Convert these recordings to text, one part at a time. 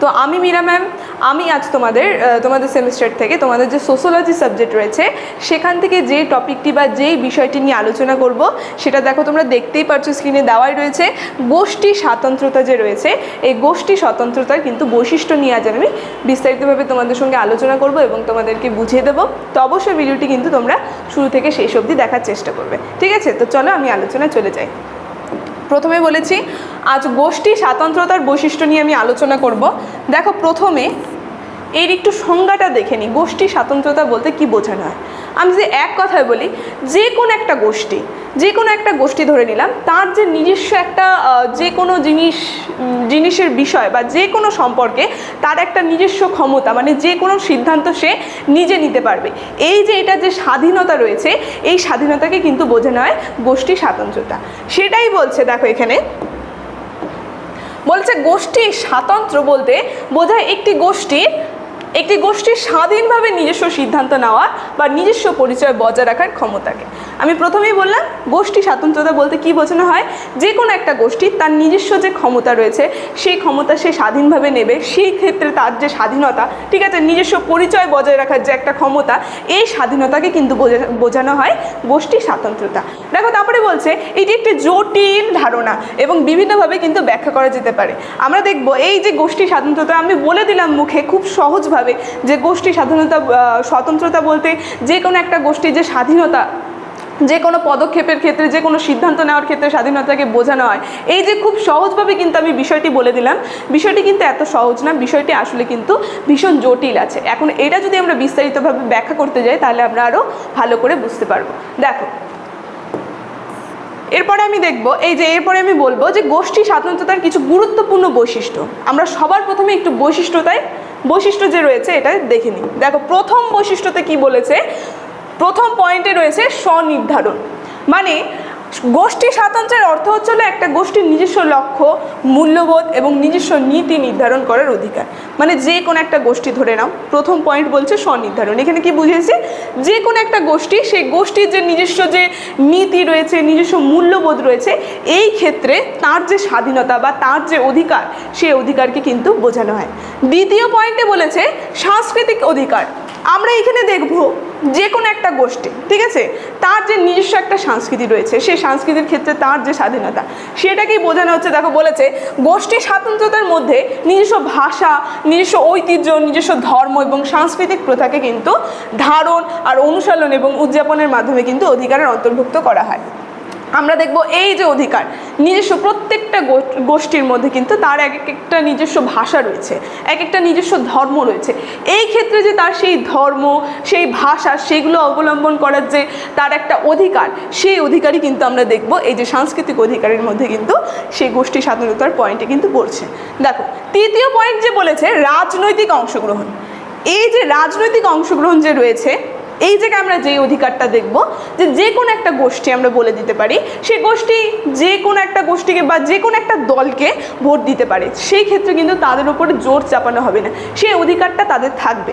তো আমি মীরা ম্যাম আমি আজ তোমাদের তোমাদের সেমিস্টার থেকে তোমাদের যে সোশ্যোলজি সাবজেক্ট রয়েছে, সেখান থেকে যে টপিকটি বা যেই বিষয়টি নিয়ে আলোচনা করব, সেটা দেখো তোমরা দেখতেই পারছ স্ক্রিনে দেওয়াই রয়েছে। গোষ্ঠী স্বাতন্ত্রতা যে রয়েছে, এই গোষ্ঠী স্বতন্ত্রতার কিন্তু বৈশিষ্ট্য নিয়ে আজ আমি বিস্তারিতভাবে তোমাদের সঙ্গে আলোচনা করব এবং তোমাদেরকে বুঝিয়ে দেবো। তো অবশ্যই ভিডিওটি কিন্তু তোমরা শুরু থেকে শেষ অবধি দেখার চেষ্টা করবে। ঠিক আছে? তো চলো আমি আলোচনায় চলে যাই। প্রথমে বলেছি, আজ গোষ্ঠী স্বাতন্ত্রতার বৈশিষ্ট্য নিয়ে আমি আলোচনা করব। দেখো, প্রথমে এর একটু সংজ্ঞাটা দেখে নিই গোষ্ঠী স্বাতন্ত্রতা বলতে কি বোঝানো হয়? আমি যে এক কথায় বলি, যে কোনো একটা গোষ্ঠী, যে কোনো একটা গোষ্ঠী ধরে নিলাম, তার যে নিজস্ব একটা যে কোনো জিনিস জিনিসের বিষয় বা যে কোনো সম্পর্কে তার একটা নিজস্ব ক্ষমতা মানে যে কোনো সিদ্ধান্ত সে নিজে নিতে পারবে। এই যে এটা যে স্বাধীনতা রয়েছে, এই স্বাধীনতাকে কিন্তু বোঝানো হয় গোষ্ঠী স্বাতন্ত্রতা। সেটাই বলছে, দেখো এখানে। বলছে, গোষ্ঠী স্বাতন্ত্র বলতে বোঝায় একটি গোষ্ঠীর একটি গোষ্ঠীর স্বাধীনভাবে নিজস্ব সিদ্ধান্ত নেওয়ার বা নিজস্ব পরিচয় বজায় রাখার ক্ষমতাকে। আমি প্রথমেই বললাম, গোষ্ঠী স্বাতন্ত্রতা বলতে কি বোঝানো হয়? যে কোনো একটা গোষ্ঠীর তার নিজস্ব যে ক্ষমতা রয়েছে, সেই ক্ষমতা সে স্বাধীনভাবে নেবে, সেই ক্ষেত্রে তার যে স্বাধীনতা, ঠিক আছে, নিজস্ব পরিচয় বজায় রাখার যে একটা ক্ষমতা, এই স্বাধীনতাকে কিন্তু বোঝা- বোঝানো হয় গোষ্ঠী স্বাতন্ত্রতা। দেখো, তারপরে বলছে, এটি একটি জটিল ধারণা এবং বিভিন্নভাবে কিন্তু ব্যাখ্যা করা যেতে পারে। আমরা দেখব, এই যে গোষ্ঠী স্বাতন্ত্রতা, আমি বলে দিলাম মুখে খুব সহজভাবে যে গোষ্ঠী স্বাধীনতা স্বতন্ত্রতা বলতে যে কোনো একটা গোষ্ঠীর যে স্বাধীনতা যে কোনো পদক্ষেপের ক্ষেত্রে, যে কোনো সিদ্ধান্ত নেওয়ার ক্ষেত্রে স্বাধীনতাকে বোঝানো হয়। এই যে খুব সহজভাবে কিন্তু আমি বিষয়টি বলে দিলাম। বিষয়টি কিন্তু এত সহজ না, বিষয়টি আসলে কিন্তু ভীষণ জটিল আছে। এখন এটা যদি আমরা বিস্তারিতভাবে ব্যাখ্যা করতে যাই, তাহলে আমরা আরও ভালো করে বুঝতে পারব। দেখো, এরপরে আমি দেখব, এই যে এরপরে আমি বলব যে গোষ্ঠী স্বাধীনতার কিছু গুরুত্বপূর্ণ বৈশিষ্ট্য। আমরা সবার প্রথমে একটু বৈশিষ্ট্যতায়, বৈশিষ্ট্য যে রয়েছে, এটা দেখে নিই। দেখো, প্রথম বৈশিষ্ট্যতে কি বলেছে? প্রথম পয়েন্টে রয়েছে স্বনির্ধারণ। মানে গোষ্ঠী স্বাতন্ত্র্যের অর্থ হচ্ছে হলো একটা গোষ্ঠীর নিজস্ব লক্ষ্য, মূল্যবোধ এবং নিজস্ব নীতি নির্ধারণ করার অধিকার। মানে যে কোনো একটা গোষ্ঠী ধরে নাও, প্রথম পয়েন্ট বলছে স্বনির্ধারণ। এখানে কি বুঝিয়েছে? যে কোনো একটা গোষ্ঠী, সেই গোষ্ঠীর যে নিজস্ব যে নীতি রয়েছে, নিজস্ব মূল্যবোধ রয়েছে, এই ক্ষেত্রে তার যে স্বাধীনতা বা তার যে অধিকার, সেই অধিকারকে কিন্তু বোঝানো হয়। দ্বিতীয় পয়েন্টে বলেছে সাংস্কৃতিক অধিকার। আমরা এখানে দেখব যে কোনো একটা গোষ্ঠী, ঠিক আছে? তার যে নিজস্ব একটা সংস্কৃতি রয়েছে, সেই সংস্কৃতির ক্ষেত্রে তার যে স্বাধীনতা, সেটাকেই বোঝানো হচ্ছে, দেখো বলেছে, গোষ্ঠী স্বাতন্ত্রতার মধ্যে নিজস্ব ভাষা, নিজস্ব ঐতিহ্য, নিজস্ব ধর্ম এবং সাংস্কৃতিক প্রথাকে কিন্তু ধারণ আর অনুশীলন এবং উদযাপনের মাধ্যমে কিন্তু অধিকারের অন্তর্ভুক্ত করা হয়। আমরা দেখব এই যে অধিকার নিজস্ব প্রত্যেকটা গোষ্ঠীর মধ্যে কিন্তু তার এক একটা নিজস্ব ভাষা রয়েছে, এক একটা নিজস্ব ধর্ম রয়েছে। এই ক্ষেত্রে যে তার সেই ধর্ম, সেই ভাষা, সেগুলো অবলম্বন করার যে তার একটা অধিকার, সেই অধিকারই কিন্তু আমরা দেখব এই যে সাংস্কৃতিক অধিকারের মধ্যে কিন্তু সেই গোষ্ঠী স্বাধীনতার পয়েন্টে কিন্তু পড়ছে। দেখো, তৃতীয় পয়েন্ট যে বলেছে, রাজনৈতিক অংশগ্রহণ। এই যে রাজনৈতিক অংশগ্রহণ যে রয়েছে এই জায়গায় আমরা যেই অধিকারটা দেখব, যে যে কোনো একটা গোষ্ঠী আমরা বলে দিতে পারি সেই গোষ্ঠী যে কোনো একটা গোষ্ঠীকে বা যে কোনো একটা দলকে ভোট দিতে পারে। সেই ক্ষেত্রে কিন্তু তাদের উপরে জোর চাপানো হবে না। সেই অধিকারটা তাদের থাকবে।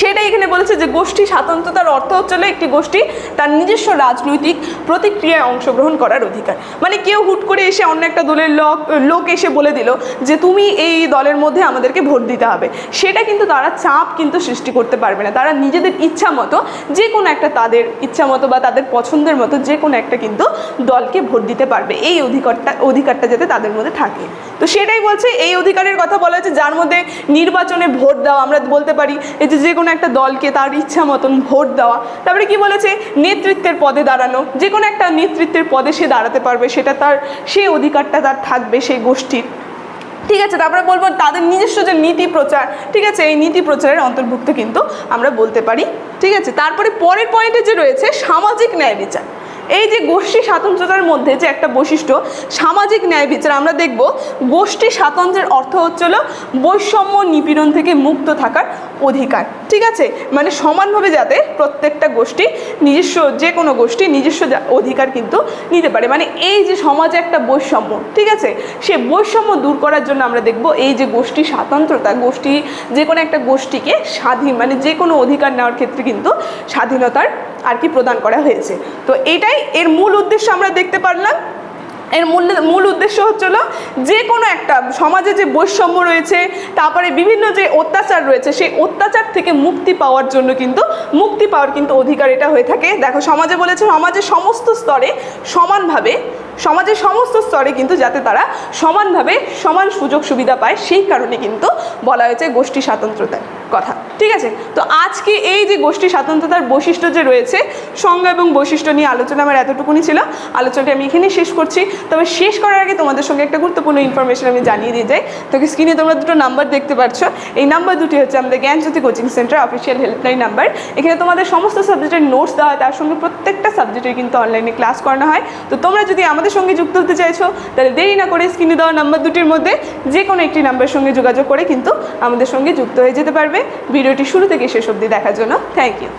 সেটা এখানে বলেছে যে গোষ্ঠী স্বাতন্ত্রতার অর্থ হচ্ছে একটি গোষ্ঠী তার নিজস্ব রাজনৈতিক প্রতিক্রিয়ায় অংশগ্রহণ করার অধিকার। মানে কেউ হুট করে এসে অন্য একটা দলের লোক লোক এসে বলে দিল যে তুমি এই দলের মধ্যে আমাদেরকে ভোট দিতে হবে। সেটা কিন্তু তারা চাপ কিন্তু সৃষ্টি করতে পারবে না। তারা নিজেদের ইচ্ছা মতো যে কোনো একটা তাদের ইচ্ছা মতো বা তাদের পছন্দের মতো যে কোনো একটা কিন্তু দলকে ভোট দিতে পারবে। এই অধিকারটা অধিকারটা যাতে তাদের মধ্যে থাকে। তো সেটাই বলছে। এই অধিকারের কথা বলা হচ্ছে যার মধ্যে নির্বাচনে ভোট দেওয়া আমরা বলতে পারি এই যে কোনো একটা দলকে তার ইচ্ছা মতন ভোট দেওয়া। তারপরে কি বলেছে? নেতৃত্বের পদে দাঁড়ানো। যে কোনো একটা নেতৃত্বের পদে সে দাঁড়াতে পারবে। সেটা তার সেই অধিকারটা তার থাকবে সেই গোষ্ঠীর। ঠিক আছে, তারপরে বলব তাদের নিজস্ব যে নীতি প্রচার। ঠিক আছে, এই নীতি প্রচারের অন্তর্ভুক্ত কিন্তু আমরা বলতে পারি। ঠিক আছে, তারপরে পরের পয়েন্টে যে রয়েছে, সামাজিক ন্যায় বিচার। এই যে গোষ্ঠী স্বাতন্ত্রতার মধ্যে যে একটা বৈশিষ্ট্য, সামাজিক ন্যায় বিচার, আমরা দেখব গোষ্ঠী স্বাতন্ত্র্যের অর্থ হচ্ছিল বৈষম্য নিপীড়ন থেকে মুক্ত থাকার অধিকার। ঠিক আছে? মানে সমানভাবে যাতে প্রত্যেকটা গোষ্ঠী নিজস্ব যে কোনো গোষ্ঠী নিজস্ব অধিকার কিন্তু নিতে পারে। মানে এই যে সমাজে একটা বৈষম্য, ঠিক আছে? সে বৈষম্য দূর করার জন্য আমরা দেখব এই যে গোষ্ঠী স্বাতন্ত্রতা, গোষ্ঠী যে কোনো একটা গোষ্ঠীকে স্বাধীন মানে যে কোনো অধিকার নেওয়ার ক্ষেত্রে কিন্তু স্বাধীনতার আর কি প্রদান করা হয়েছে। তো এটাই এর মূল উদ্দেশ্য আমরা দেখতে পারলাম। এর মূল মূল উদ্দেশ্য হচ্ছিল যে কোনো একটা সমাজে যে বৈষম্য রয়েছে, তারপরে বিভিন্ন যে অত্যাচার রয়েছে, সেই অত্যাচার থেকে মুক্তি পাওয়ার জন্য কিন্তু, মুক্তি পাওয়ার কিন্তু অধিকার এটা হয়ে থাকে। দেখো, সমাজে বলেছে সমাজের সমস্ত স্তরে সমানভাবে, সমাজের সমস্ত স্তরে কিন্তু যাতে তারা সমানভাবে সমান সুযোগ সুবিধা পায়, সেই কারণে কিন্তু বলা হয়েছে গোষ্ঠী স্বাতন্ত্রতার কথা। ঠিক আছে? তো আজকে এই যে গোষ্ঠী স্বাতন্ত্রতার বৈশিষ্ট্য যে রয়েছে, সংজ্ঞা এবং বৈশিষ্ট্য নিয়ে আলোচনা আমার এতটুকুনি ছিল। আলোচনাটি আমি এখানেই শেষ করছি। তবে শেষ করার আগে তোমাদের সঙ্গে একটা গুরুত্বপূর্ণ ইনফরমেশন আমি জানিয়ে দিয়ে যাই। তোকে স্ক্রিনে তোমরা দুটো নাম্বার দেখতে পাচ্ছ এই নাম্বার দুটি হচ্ছে আমাদের Gyanjyoti coaching centre official helpline number এখানে তোমাদের সমস্ত সাবজেক্টের নোটস দেওয়া হয়, তার সঙ্গে প্রত্যেকটা সাবজেক্টের কিন্তু অনলাইনে ক্লাস করানো হয়। তো তোমরা যদি আমাদের সঙ্গে যুক্ত হতে চাইছো, তাহলে দেরি না করে স্ক্রিনে দেওয়া নাম্বার দুটির মধ্যে যে কোনো একটি নাম্বারের সঙ্গে যোগাযোগ করে কিন্তু আমাদের সঙ্গে যুক্ত হয়ে যেতে পারবে। ভিডিওটি শুরু থেকে শেষ অবধি দেখার জন্য থ্যাংক ইউ